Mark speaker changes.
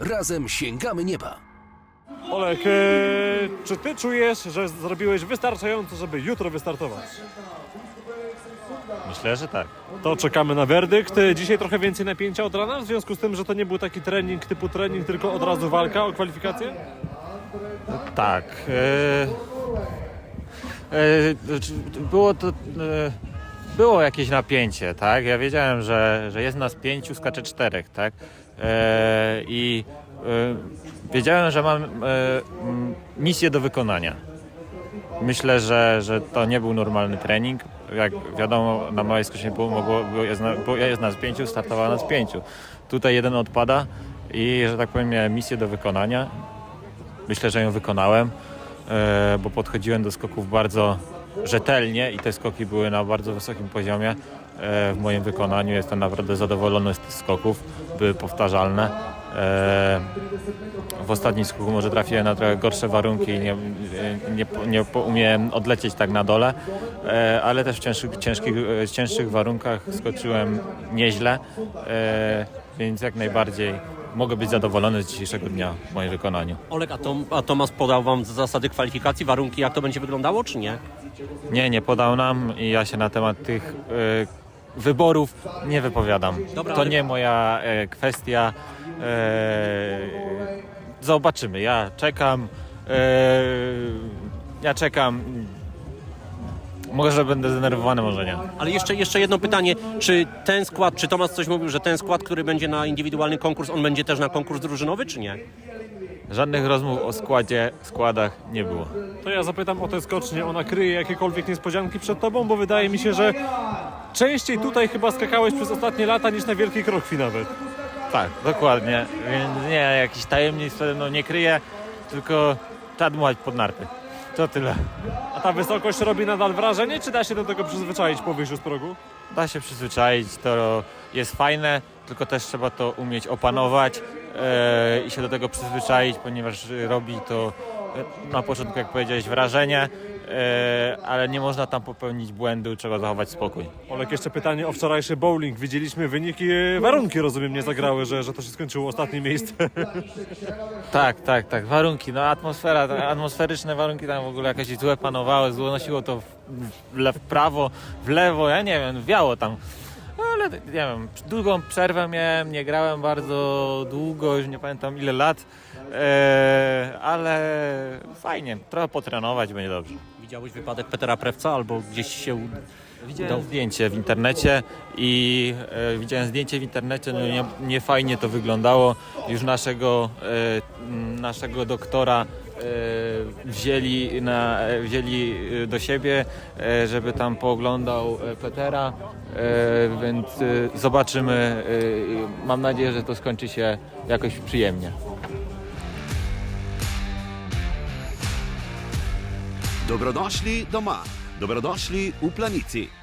Speaker 1: Razem sięgamy nieba.
Speaker 2: Olek, e, czy ty czujesz, że zrobiłeś wystarczająco, żeby jutro wystartować?
Speaker 3: Myślę, że tak.
Speaker 2: To czekamy na werdykt. E, Dzisiaj trochę więcej napięcia od rana, w związku z tym, że to nie był taki trening typu trening, tylko od razu walka o kwalifikację?
Speaker 3: Tak. E, e, znaczy, było to. E, było jakieś napięcie, tak? Ja wiedziałem, że, że jest nas pięciu, skacze czterech, tak? E, I e, wiedziałem, że mam e, misję do wykonania. Myślę, że, że to nie był normalny trening. Jak wiadomo, na małej skocznie mogło, jest, na, jest nas pięciu, startowało nas pięciu. Tutaj jeden odpada i, że tak powiem, miałem misję do wykonania. Myślę, że ją wykonałem, bo podchodziłem do skoków bardzo rzetelnie i te skoki były na bardzo wysokim poziomie e, w moim wykonaniu. Jestem naprawdę zadowolony z tych skoków, były powtarzalne. E, W ostatnim skoku może trafiłem na trochę gorsze warunki i nie, nie, nie umiałem odlecieć tak na dole, e, ale też w cięższych, ciężkich, cięższych warunkach skoczyłem nieźle, więc jak najbardziej mogę być zadowolony z dzisiejszego dnia w moim wykonaniu.
Speaker 4: Olek, a, Tom, a Tomasz podał wam zasady kwalifikacji, warunki, jak to będzie wyglądało, czy nie?
Speaker 3: Nie, nie podał nam i ja się na temat tych e, wyborów nie wypowiadam.
Speaker 4: Dobra,
Speaker 3: to
Speaker 4: ale-
Speaker 3: nie moja e, kwestia. E, zobaczymy. Ja czekam. E, ja czekam. Może będę zdenerwowany, może nie.
Speaker 4: Ale jeszcze, jeszcze jedno pytanie, czy ten skład, czy Tomasz coś mówił, że ten skład, który będzie na indywidualny konkurs, on będzie też na konkurs drużynowy, czy nie?
Speaker 3: Żadnych rozmów o składzie, składach nie było.
Speaker 2: To ja zapytam o tę skocznię. Ona kryje jakiekolwiek niespodzianki przed tobą, bo wydaje mi się, że częściej tutaj chyba skakałeś przez ostatnie lata niż na Wielkiej Krokwi nawet.
Speaker 3: Tak, dokładnie. Więc nie, jakiś tajemnic przede mną nie kryję, tylko trzeba dmuchać pod narty. To tyle.
Speaker 2: A ta wysokość robi nadal wrażenie, czy da się do tego przyzwyczaić po wyjściu z progu?
Speaker 3: Da się przyzwyczaić, to jest fajne, tylko też trzeba to umieć opanować e, i się do tego przyzwyczaić, ponieważ robi to e, na początku, jak powiedziałeś, wrażenie, ale nie można tam popełnić błędu, trzeba zachować spokój.
Speaker 2: Olek, jeszcze pytanie o wczorajszy bowling. Widzieliśmy wyniki, e, warunki rozumiem nie zagrały, że, że to się skończyło ostatnie miejsce.
Speaker 3: Tak, tak, tak, warunki, no atmosfera, atmosferyczne warunki tam w ogóle jakieś złe panowały, zło nosiło to w, w prawo, w lewo, ja nie wiem, wiało tam. No, Ale nie wiem, długą przerwę miałem, nie grałem bardzo długo, już nie pamiętam ile lat, e, ale fajnie, trochę potrenować będzie dobrze.
Speaker 4: Widziałeś wypadek Petera Prewca albo gdzieś się...
Speaker 3: Widziałem zdjęcie w internecie i e, widziałem zdjęcie w internecie, no nie, nie fajnie to wyglądało. Już naszego, e, naszego doktora e, wzięli, na, e, wzięli e, do siebie, e, żeby tam pooglądał e, Petera, e, więc e, zobaczymy. E, mam nadzieję, że to skończy się jakoś przyjemnie.
Speaker 5: Dobrodošli doma, dobrodošli v planici.